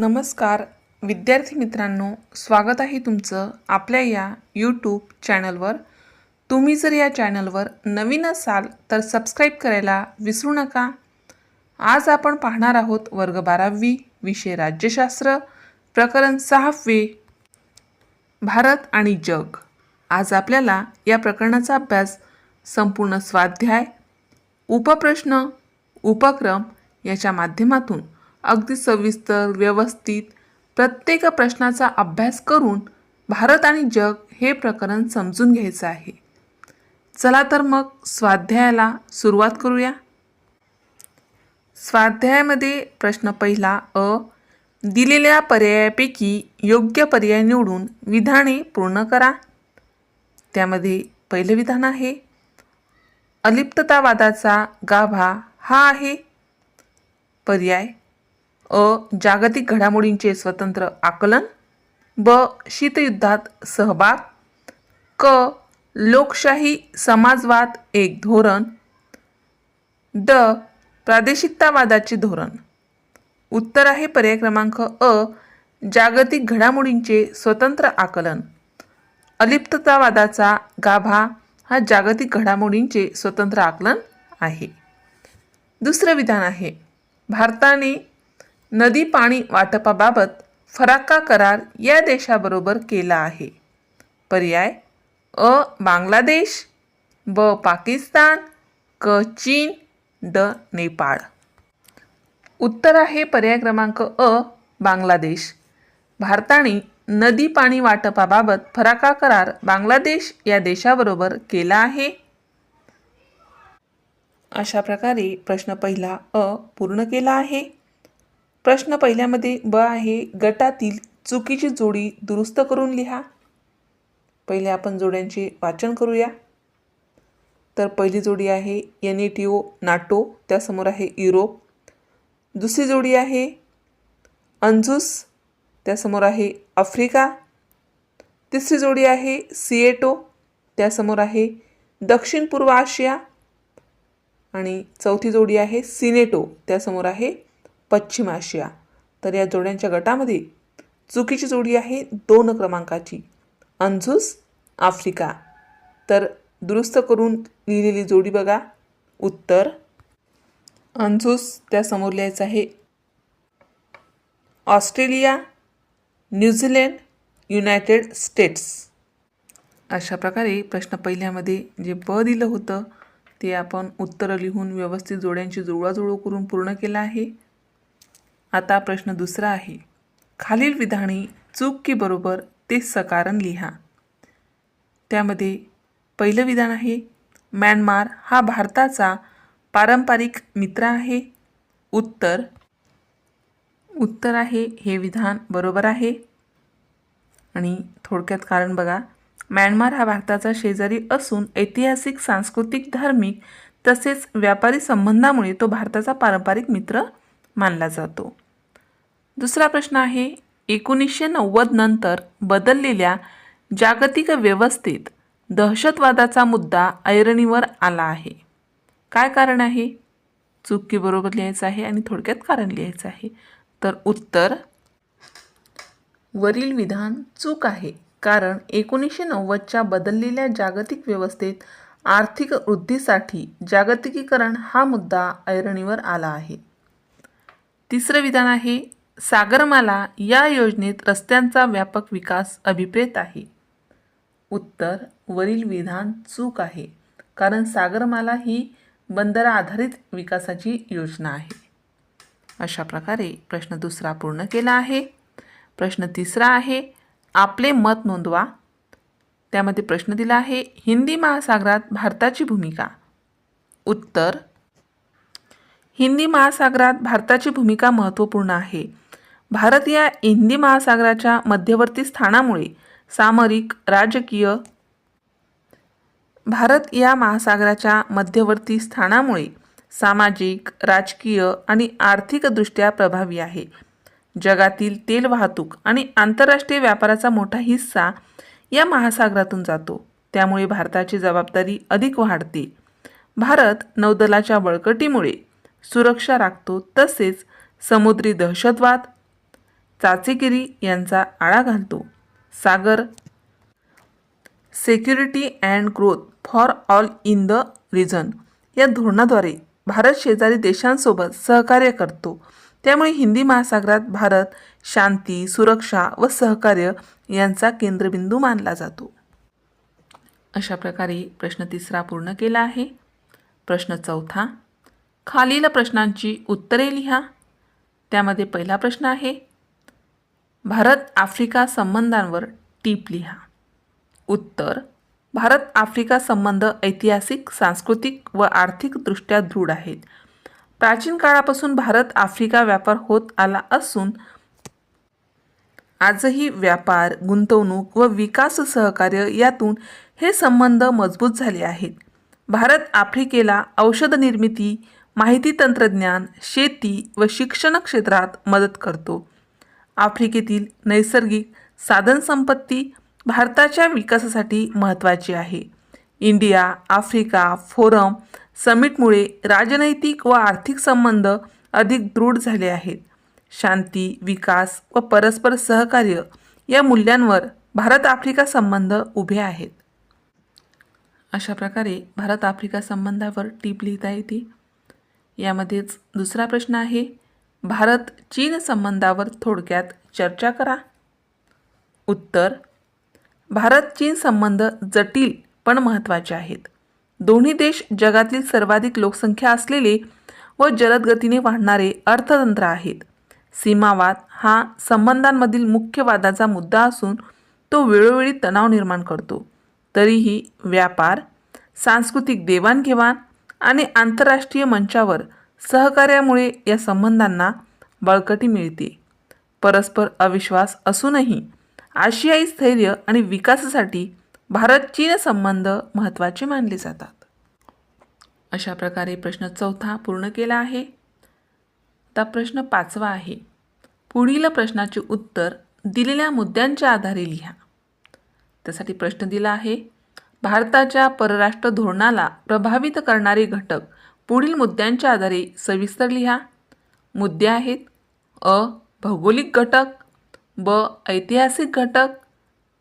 नमस्कार. विद्यार्थी मित्रांनो स्वागत आहे तुमचं आपल्या या यूट्यूब चॅनलवर तुम्ही जर या चॅनलवर नवीन असाल तर सबस्क्राईब करायला विसरू नका. आज आपण पाहणार आहोत वर्ग बारावी विषय राज्यशास्त्र प्रकरण सहावे भारत आणि जग. आज आपल्याला या प्रकरणाचा अभ्यास संपूर्ण स्वाध्याय उपप्रश्न उपक्रम याच्या माध्यमातून अगदी सविस्तर व्यवस्थित प्रत्येक प्रश्नाचा अभ्यास करून भारत आणि जग हे प्रकरण समजून घ्यायचं आहे. चला तर मग स्वाध्यायाला सुरुवात करूया. स्वाध्यायामध्ये प्रश्न पहिला अ. दिलेल्या पर्यायापैकी योग्य पर्याय निवडून विधाने पूर्ण करा. त्यामध्ये पहिलं विधान आहे. अलिप्ततावादाचा गाभा हा आहे. पर्याय अ जागतिक घडामोडींचे स्वतंत्र आकलन ब शीतयुद्धात सहभाग क लोकशाही समाजवाद एक धोरण ड प्रादेशिकतावादाचे धोरण. उत्तर आहे पर्याय क्रमांक अ जागतिक घडामोडींचे स्वतंत्र आकलन. अलिप्ततावादाचा गाभा हा जागतिक घडामोडींचे स्वतंत्र आकलन आहे. दुसरं विधान आहे. भारताने नदी पाणी वाटपाबाबत फराक्का करार या देशाबरोबर केला आहे. पर्याय अ बांगलादेश ब पाकिस्तान क चीन ड नेपाळ. उत्तर आहे पर्याय क्रमांक अ बांगलादेश. भारताने नदी पाणी वाटपाबाबत फराका करार बांगलादेश या देशाबरोबर केला आहे. अशा प्रकारे प्रश्न पहिला अ पूर्ण केला आहे. प्रश्न पहिल्यामध्ये ब आहे गटातील चुकीची जोडी दुरुस्त करून लिहा. पहिले आपण जोड्यांचे वाचन करूया. तर पहिली जोडी आहे N A T O NATO त्यासमोर आहे युरोप. दुसरी जोडी आहे अंजुस त्यासमोर आहे आफ्रिका. तिसरी जोडी आहे सिएटो त्यासमोर आहे दक्षिण पूर्व आशिया. आणि चौथी जोडी आहे सिनेटो त्यासमोर आहे पश्चिम आशिया. तर या जोड्यांच्या गटामध्ये चुकीची जोडी आहे दोन क्रमांकाची. ANZUS Africa. तर दुरुस्त करून लिहिलेली जोडी बघा. उत्तर. अंझुस त्यासमोर लिहायचं आहे. Australia New Zealand United States. अशा प्रकारे प्रश्न पहिल्यामध्ये जे ब दिलं होतं ते आपण उत्तरं लिहून व्यवस्थित जोड्यांची जुळवाजुळव करून पूर्ण केलं आहे. आता प्रश्न दुसरा आहे. खालील विधाने चूक की बरोबर ते सकारण लिहा. त्यामध्ये पहिलं विधान आहे म्यानमार हा भारताचा पारंपरिक मित्र आहे. उत्तर. उत्तर आहे हे विधान बरोबर आहे. आणि थोडक्यात कारण बघा म्यानमार हा भारताचा शेजारी असून ऐतिहासिक सांस्कृतिक धार्मिक तसेच व्यापारी संबंधामुळे तो भारताचा पारंपरिक मित्र मानला जातो. दुसरा प्रश्न आहे एकोणीसशे नव्वद नंतर बदललेल्या जागतिक व्यवस्थेत दहशतवादाचा मुद्दा ऐरणीवर आला आहे. काय कारण आहे? चुकी बरोबर लिहायचं आहे आणि थोडक्यात कारण लिहायचं आहे. तर उत्तर वरील विधान चूक आहे कारण एकोणीसशे नव्वदच्या बदललेल्या जागतिक व्यवस्थेत आर्थिक वृद्धीसाठी जागतिकीकरण हा मुद्दा ऐरणीवर आला आहे. तिसरं विधान आहे सागरमाला या योजनेत रस्त्यांचा व्यापक विकास अभिप्रेत आहे. उत्तर वरील विधान चूक आहे कारण सागरमाला ही बंदर आधारित विकासाची योजना आहे. अशा प्रकारे प्रश्न दुसरा पूर्ण केला आहे. प्रश्न तिसरा आहे आपले मत नोंदवा. त्यामध्ये प्रश्न दिला आहे हिंदी महासागरात भारताची भूमिका. उत्तर हिंदी महासागरात भारताची भूमिका महत्त्वपूर्ण आहे. भारत या हिंदी महासागराच्या मध्यवर्ती स्थानामुळे सामरिक राजकीय भारत या महासागराच्या मध्यवर्ती स्थानामुळे सामाजिक राजकीय आणि आर्थिकदृष्ट्या प्रभावी आहे. जगातील तेल वाहतूक आणि आंतरराष्ट्रीय व्यापाराचा मोठा हिस्सा या महासागरातून जातो. त्यामुळे भारताची जबाबदारी अधिक वाढते. भारत नौदलाच्या बळकटीमुळे सुरक्षा राखतो तसेच समुद्री दहशतवाद चाचेगिरी यांचा आळा घालतो. SAGAR security and growth for all in the region या धोरणाद्वारे भारत शेजारी देशांसोबत सहकार्य करतो. त्यामुळे हिंदी महासागरात भारत शांती सुरक्षा व सहकार्य यांचा केंद्रबिंदू मानला जातो. अशा प्रकारे प्रश्न तिसरा पूर्ण केला आहे. प्रश्न चौथा खालील प्रश्नांची उत्तरे लिहा. त्यामध्ये पहिला प्रश्न आहे भारत आफ्रिका संबंधांवर टीप लिहा. उत्तर भारत आफ्रिका संबंध ऐतिहासिक सांस्कृतिक व आर्थिकदृष्ट्या दृढ आहेत. प्राचीन काळापासून भारत आफ्रिका व्यापार होत आला असून आजही व्यापार गुंतवणूक व विकास सहकार्य यातून हे संबंध मजबूत झाले आहेत. भारत आफ्रिकेला औषध निर्मिती माहिती तंत्रज्ञान शेती व शिक्षण क्षेत्रात मदत करतो. आफ्रिकेतील नैसर्गिक साधनसंपत्ती भारताच्या विकासासाठी महत्त्वाची आहे. इंडिया आफ्रिका फोरम समिटमुळे राजनैतिक व आर्थिक संबंध अधिक दृढ झाले आहेत. शांती विकास व परस्पर सहकार्य या मूल्यांवर भारत आफ्रिका संबंध उभे आहेत. अशा प्रकारे भारत आफ्रिका संबंधावर टीप लिहिता येते. यामध्येच दुसरा प्रश्न आहे भारत चीन संबंधावर थोडक्यात चर्चा करा. उत्तर भारत चीन संबंध जटिल पण महत्त्वाचे आहेत. दोन्ही देश जगातील सर्वाधिक लोकसंख्या असलेले व जलदगतीने वाढणारे अर्थतंत्र आहेत. सीमावाद हा संबंधांमधील मुख्य वादाचा मुद्दा असून तो वेळोवेळी तणाव निर्माण करतो. तरीही व्यापार सांस्कृतिक देवाणघेवाण आणि आंतरराष्ट्रीय मंचावर सहकार्यामुळे या संबंधांना बळकटी मिळते. परस्पर अविश्वास असूनही आशियाई स्थैर्य आणि विकासासाठी भारत चीन संबंध महत्त्वाचे मानले जातात. अशा प्रकारे प्रश्न चौथा पूर्ण केला आहे. आता प्रश्न पाचवा आहे. पुढील प्रश्नाचे उत्तर दिलेल्या मुद्द्यांच्या आधारे लिहा. त्यासाठी प्रश्न दिला आहे भारताच्या परराष्ट्र धोरणाला प्रभावित करणारे घटक पुढील मुद्द्यांच्या आधारे सविस्तर लिहा. मुद्दे आहेत अ भौगोलिक घटक ब ऐतिहासिक घटक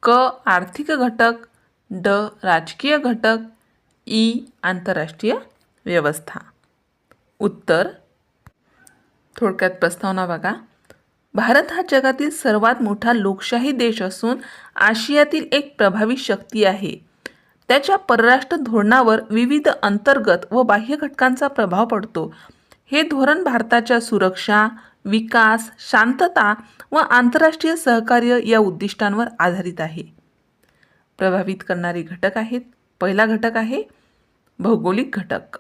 क आर्थिक घटक ड राजकीय घटक ई आंतरराष्ट्रीय व्यवस्था. उत्तर. थोडक्यात प्रस्तावना बघा. भारत हा जगातील सर्वात मोठा लोकशाही देश असून आशियातील एक प्रभावी शक्ती आहे. त्याच्या परराष्ट्र धोरणावर विविध अंतर्गत व बाह्य घटकांचा प्रभाव पडतो. हे धोरण भारताच्या सुरक्षा विकास शांतता व आंतरराष्ट्रीय सहकार्य या उद्दिष्टांवर आधारित आहे. प्रभावित करणारे घटक आहेत. पहिला घटक आहे भौगोलिक घटक.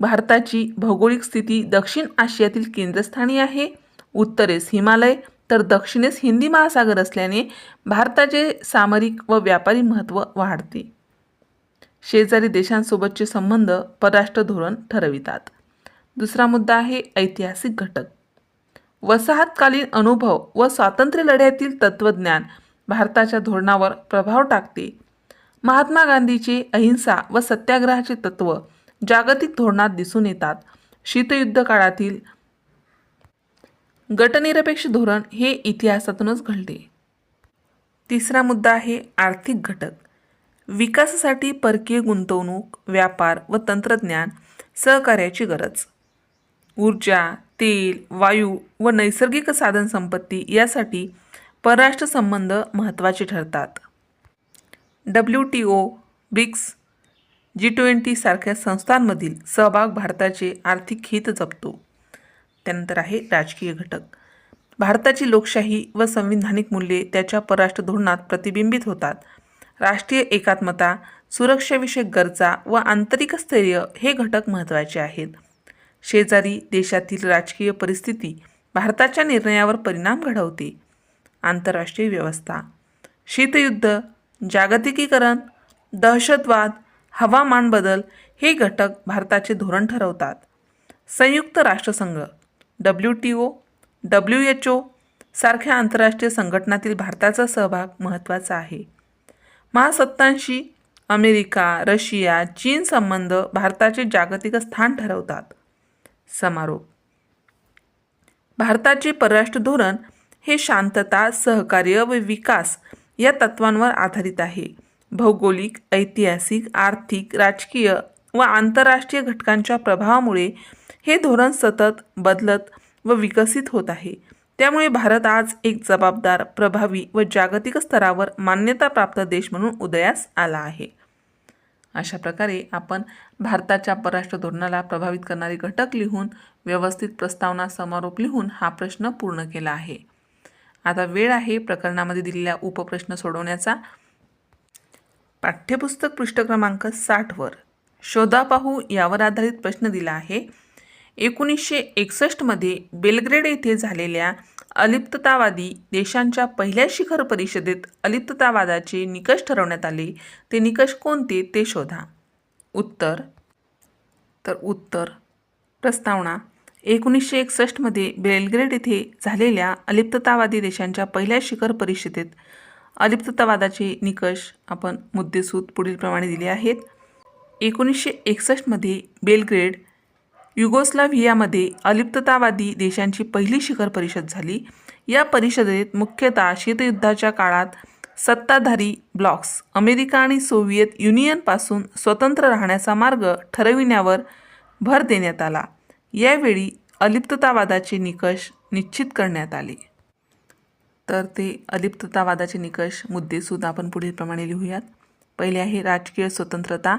भारताची भौगोलिक स्थिती दक्षिण आशियातील केंद्रस्थानी आहे. उत्तरेस हिमालय तर दक्षिणेस हिंदी महासागर असल्याने भारताचे सामरिक व व्यापारी महत्त्व वाढते. शेजारी देशांसोबतचे संबंध परराष्ट्र धोरण ठरवितात. दुसरा मुद्दा आहे ऐतिहासिक घटक. वसाहतकालीन अनुभव व स्वातंत्र्य लढ्यातील तत्त्वज्ञान भारताच्या धोरणावर प्रभाव टाकते. महात्मा गांधीचे अहिंसा व सत्याग्रहाचे तत्त्व जागतिक धोरणात दिसून येतात. शीतयुद्ध काळातील गटनिरपेक्ष धोरण हे इतिहासातूनच घडले तिसरा मुद्दा आहे आर्थिक घटक. विकासासाठी परकीय गुंतवणूक व्यापार व तंत्रज्ञान सहकार्याची गरज. ऊर्जा तेल वायू व नैसर्गिक साधनसंपत्ती यासाठी परराष्ट्र संबंध महत्त्वाचे ठरतात. W T O BRICS G twenty सारख्या संस्थांमधील सहभाग भारताचे आर्थिक हित जपतो. त्यानंतर आहे राजकीय घटक. भारताची लोकशाही व संविधानिक मूल्ये त्याच्या परराष्ट्र धोरणात प्रतिबिंबित होतात. राष्ट्रीय एकात्मता सुरक्षाविषयक गरजा व आंतरिक स्थैर्य हे घटक महत्त्वाचे आहेत. शेजारी देशातील राजकीय परिस्थिती भारताच्या निर्णयावर परिणाम घडवते. आंतरराष्ट्रीय व्यवस्था शीतयुद्ध जागतिकीकरण दहशतवाद हवामान बदल हे घटक भारताचे धोरण ठरवतात. संयुक्त राष्ट्रसंघ W T O W H O सारख्या आंतरराष्ट्रीय संघटनातील भारताचा सहभाग महत्त्वाचा आहे. महासत्तांशी अमेरिका रशिया चीन संबंध भारताचे जागतिक स्थान ठरवतात. समारोप. भारताचे परराष्ट्र धोरण हे शांतता सहकार्य व विकास या तत्वांवर आधारित आहे. भौगोलिक ऐतिहासिक आर्थिक राजकीय व आंतरराष्ट्रीय घटकांच्या प्रभावामुळे हे धोरण सतत बदलत व विकसित होत आहे. त्यामुळे भारत आज एक जबाबदार प्रभावी व जागतिक स्तरावर मान्यताप्राप्त देश म्हणून उदयास आला आहे. अशा प्रकारे आपण भारताच्या परराष्ट्र धोरणाला प्रभावित करणारे घटक लिहून व्यवस्थित प्रस्तावना समारोप लिहून हा प्रश्न पूर्ण केला आहे. आता वेळ आहे प्रकरणामध्ये दिलेला उपप्रश्न सोडवण्याचा. पाठ्यपुस्तक पृष्ठ क्रमांक साठवर शोधा पाहू यावर आधारित प्रश्न दिला आहे. एकोणीसशे एकसष्टमध्ये बेलग्रेड येथे झालेल्या अलिप्ततावादी देशांच्या पहिल्या शिखर परिषदेत अलिप्ततावादाचे निकष ठरवण्यात आले. ते निकष कोणते ते शोधा. उत्तर. तर उत्तर. प्रस्तावना. एकोणीसशे एकसष्टमध्ये बेलग्रेड येथे झालेल्या अलिप्ततावादी देशांच्या पहिल्या शिखर परिषदेत अलिप्ततावादाचे निकष आपण मुद्देसूद पुढीलप्रमाणे दिले आहेत. एकोणीसशे एकसष्टमध्ये बेलग्रेड युगोस्लाव्हियामध्ये अलिप्ततावादी देशांची पहिली शिखर परिषद झाली. या परिषदेत मुख्यतः शीतयुद्धाच्या काळात सत्ताधारी ब्लॉक्स अमेरिका आणि सोव्हिएत युनियनपासून स्वतंत्र राहण्याचा मार्ग ठरविण्यावर भर देण्यात आला. यावेळी अलिप्ततावादाचे निकष निश्चित करण्यात आले. तर ते अलिप्ततावादाचे निकष मुद्देसुद्धा आपण पुढीलप्रमाणे लिहूयात. पहिले आहे राजकीय स्वतंत्रता.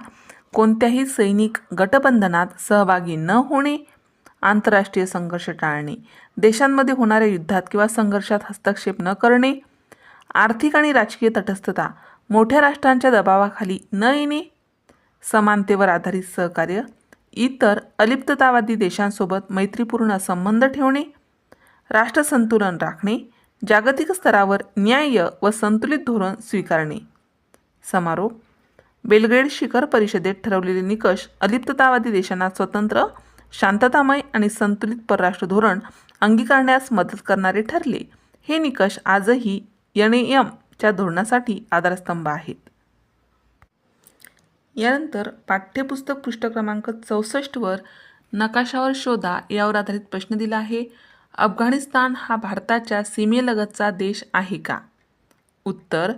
कोणत्याही सैनिक गटबंधनात सहभागी न होणे आंतरराष्ट्रीय संघर्ष टाळणे देशांमध्ये होणाऱ्या युद्धात किंवा संघर्षात हस्तक्षेप न करणे आर्थिक आणि राजकीय तटस्थता मोठ्या राष्ट्रांच्या दबावाखाली न येणे समानतेवर आधारित सहकार्य इतर अलिप्ततावादी देशांसोबत मैत्रीपूर्ण संबंध ठेवणे राष्ट्रसंतुलन राखणे जागतिक स्तरावर न्याय्य व संतुलित धोरण स्वीकारणे. समारोप बेलग्रेड शिखर परिषदेत ठरवलेले निकष अलिप्ततावादी देशांना स्वतंत्र शांततामय आणि संतुलित परराष्ट्र धोरण अंगीकारण्यास मदत करणारे ठरले. हे निकष आजही एन च्या धोरणासाठी आधारस्तंभ आहेत. यानंतर पाठ्यपुस्तक पृष्ठ क्रमांक चौसष्टवर नकाशावर शोधा यावर आधारित प्रश्न दिला आहे अफगाणिस्तान हा भारताच्या सीमेलगतचा देश आहे का? उत्तर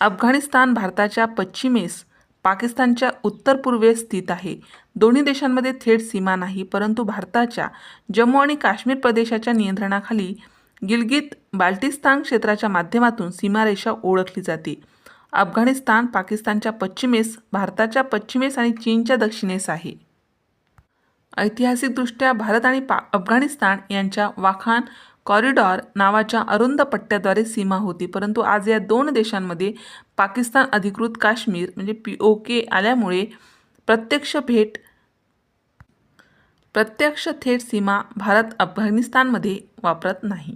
अफगाणिस्तान भारताच्या पश्चिमेस पाकिस्तानच्या उत्तर पूर्वेस स्थित आहे. दोन्ही देशांमध्ये थेट सीमा नाही परंतु भारताच्या जम्मू आणि काश्मीर प्रदेशाच्या नियंत्रणाखाली गिलगित बाल्टिस्तान क्षेत्राच्या माध्यमातून सीमारेषा ओळखली जाते. अफगाणिस्तान पाकिस्तानच्या पश्चिमेस भारताच्या पश्चिमेस आणि चीनच्या दक्षिणेस आहे. ऐतिहासिकदृष्ट्या भारत आणि पा अफगाणिस्तान यांच्या वाखान कॉरिडॉर नावाच्या अरुंद पट्ट्याद्वारे सीमा होती. परंतु आज या दोन देशांमध्ये पाकिस्तान अधिकृत काश्मीर म्हणजे पी ओ के आल्यामुळे प्रत्यक्ष भेट प्रत्यक्ष थेट सीमा भारत अफगाणिस्तानमध्ये वापरत नाही.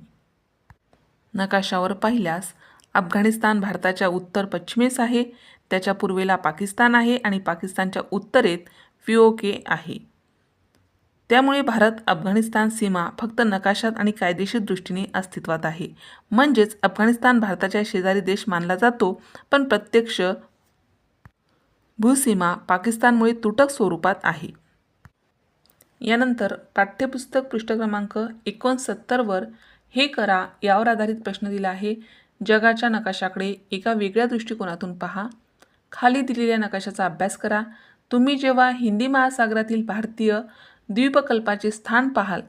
नकाशावर पाहिल्यास अफगाणिस्तान भारताच्या उत्तर पश्चिमेस आहे त्याच्या पूर्वेला पाकिस्तान आहे आणि पाकिस्तानच्या उत्तरेत पी ओ के आहे. त्यामुळे भारत अफगाणिस्तान सीमा फक्त नकाशात आणि कायदेशीर दृष्टीने अस्तित्वात आहे. म्हणजेच अफगाणिस्तान भारताच्या शेजारी देश मानला जातो पण प्रत्यक्ष भूसीमा पाकिस्तानमुळे तुटक स्वरूपात आहे. यानंतर पाठ्यपुस्तक पृष्ठ क्रमांक एकोणसत्तरवर हे करा यावर आधारित प्रश्न दिला आहे. जगाच्या नकाशाकडे एका वेगळ्या दृष्टिकोनातून पहा. खाली दिलेल्या नकाशाचा अभ्यास करा. तुम्ही जेव्हा हिंदी महासागरातील भारतीय द्वीपकल्पाचे स्थान पाहाल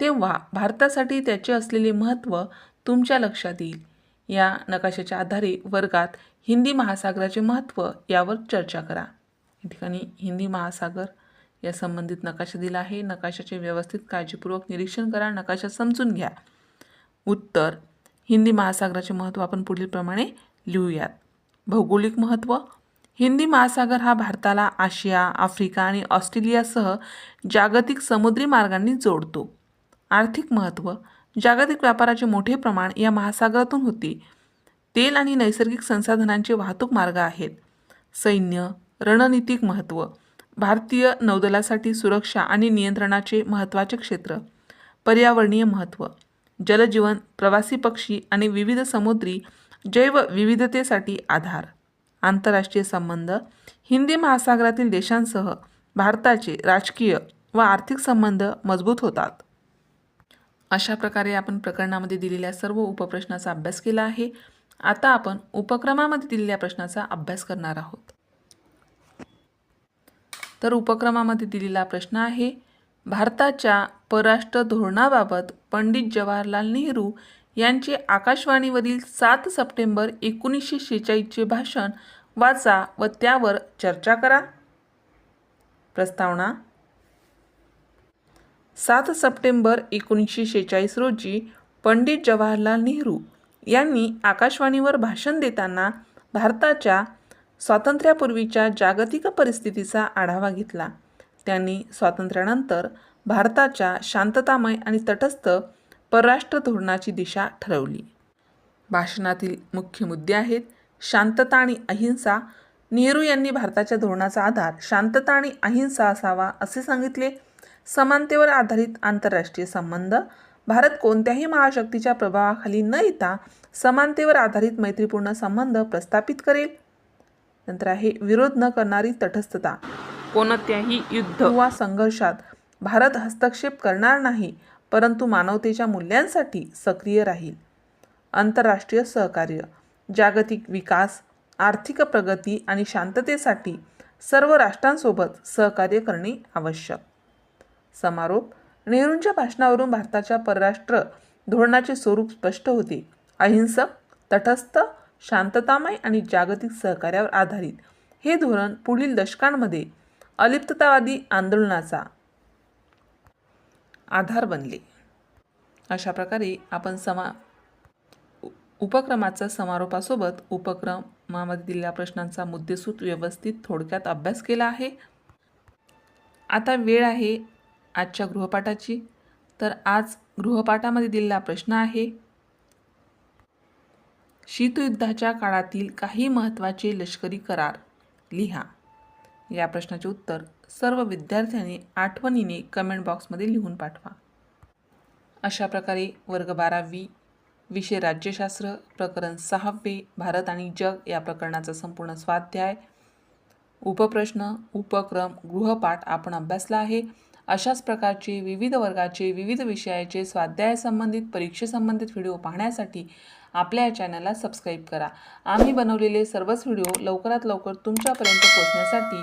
तेव्हा भारतासाठी त्याचे असलेले महत्त्व तुमच्या लक्षात येईल. या नकाशाच्या आधारे वर्गात हिंदी महासागराचे महत्त्व यावर चर्चा करा. या ठिकाणी हिंदी महासागर या संबंधित नकाशा दिला आहे. नकाशाचे व्यवस्थित काळजीपूर्वक निरीक्षण करा. नकाशा समजून घ्या. उत्तर. हिंदी महासागराचे महत्त्व आपण पुढीलप्रमाणे लिहूयात. भौगोलिक महत्त्व हिंदी महासागर हा भारताला आशिया आफ्रिका आणि ऑस्ट्रेलियासह जागतिक समुद्री मार्गांनी जोडतो. आर्थिक महत्त्व जागतिक व्यापाराचे मोठे प्रमाण या महासागरातून होते. तेल आणि नैसर्गिक संसाधनांचे वाहतूक मार्ग आहेत. सैन्य रणनीतिक महत्त्व भारतीय नौदलासाठी सुरक्षा आणि नियंत्रणाचे महत्त्वाचे क्षेत्र पर्यावरणीय महत्त्व जलजीवन प्रवासी पक्षी आणि विविध समुद्री जैवविविधतेसाठी आधार. आंतरराष्ट्रीय संबंध हिंदी महासागरातील देशांसह भारताचे राजकीय व आर्थिक संबंध मजबूत होतात. अशा प्रकारे आपण प्रकरणामध्ये दिलेल्या सर्व उपप्रश्नाचा अभ्यास केला आहे. आता आपण उपक्रमामध्ये दिलेल्या प्रश्नाचा अभ्यास करणार आहोत. तर उपक्रमामध्ये दिलेला प्रश्न आहे भारताच्या परराष्ट्र धोरणाबाबत पंडित जवाहरलाल नेहरू यांचे आकाशवाणीवरील सात सप्टेंबर एकोणीसशे शेहेचाळीसचे भाषण वाचा व त्यावर चर्चा करा. प्रस्तावना. सात सप्टेंबर एकोणीसशे शेहेचाळीस रोजी पंडित जवाहरलाल नेहरू यांनी आकाशवाणीवर भाषण देताना भारताच्या स्वातंत्र्यापूर्वीच्या जागतिक परिस्थितीचा आढावा घेतला. त्यांनी स्वातंत्र्यानंतर भारताच्या शांततामय आणि तटस्थ परराष्ट्र धोरणाची दिशा ठरवली. भाषणातील मुख्य मुद्दे आहेत शांतता आणि अहिंसा. नेहरू यांनी भारताच्या धोरणाचा आधार शांतता आणि अहिंसा असावा असे सांगितले. समानतेवर आधारित आंतरराष्ट्रीय संबंध. भारत कोणत्याही महाशक्तीच्या प्रभावाखाली न येता समानतेवर आधारित मैत्रीपूर्ण संबंध प्रस्थापित करेल. नंतर आहे विरोध न करणारी तटस्थता. कोणत्याही युद्ध किंवा संघर्षात भारत हस्तक्षेप करणार नाही. परंतु मानवतेच्या मूल्यांसाठी सक्रिय राहील. आंतरराष्ट्रीय सहकार्य जागतिक विकास आर्थिक प्रगती आणि शांततेसाठी सर्व राष्ट्रांसोबत सहकार्य करणे आवश्यक. समारोप नेहरूंच्या भाषणावरून भारताच्या परराष्ट्र धोरणाचे स्वरूप स्पष्ट होते. अहिंसक तटस्थ शांततामय आणि जागतिक सहकार्यावर आधारित हे धोरण पुढील दशकांमध्ये अलिप्ततावादी आंदोलनाचा आधार बनले. अशा प्रकारे आपण समा उ- उपक्रमाचा समारोपासोबत उपक्रमामध्ये दिलेल्या प्रश्नांचा मुद्देसूद व्यवस्थित थोडक्यात अभ्यास केला आहे. आता वेळ आहे आजच्या गृहपाठाची. तर आज गृहपाठामध्ये दिलेला प्रश्न आहे शीतयुद्धाच्या काळातील काही महत्त्वाचे लष्करी करार लिहा. या प्रश्नाचे उत्तर सर्व विद्यार्थ्यांनी आठवणीने कमेंट बॉक्समध्ये लिहून पाठवा. अशा प्रकारे वर्ग बारावी विषय राज्यशास्त्र प्रकरण सहावे भारत आणि जग या प्रकरणाचा संपूर्ण स्वाध्याय उपप्रश्न उपक्रम गृहपाठ आपण अभ्यासला आहे. अशाच प्रकारचे विविध वर्गाचे विविध विषयाचे स्वाध्यायासंबंधित परीक्षेसंबंधित व्हिडिओ पाहण्यासाठी आपल्या या चॅनलला सबस्क्राईब करा. आम्ही बनवलेले सर्वच व्हिडिओ लवकरात लवकर तुमच्यापर्यंत पोहोचण्यासाठी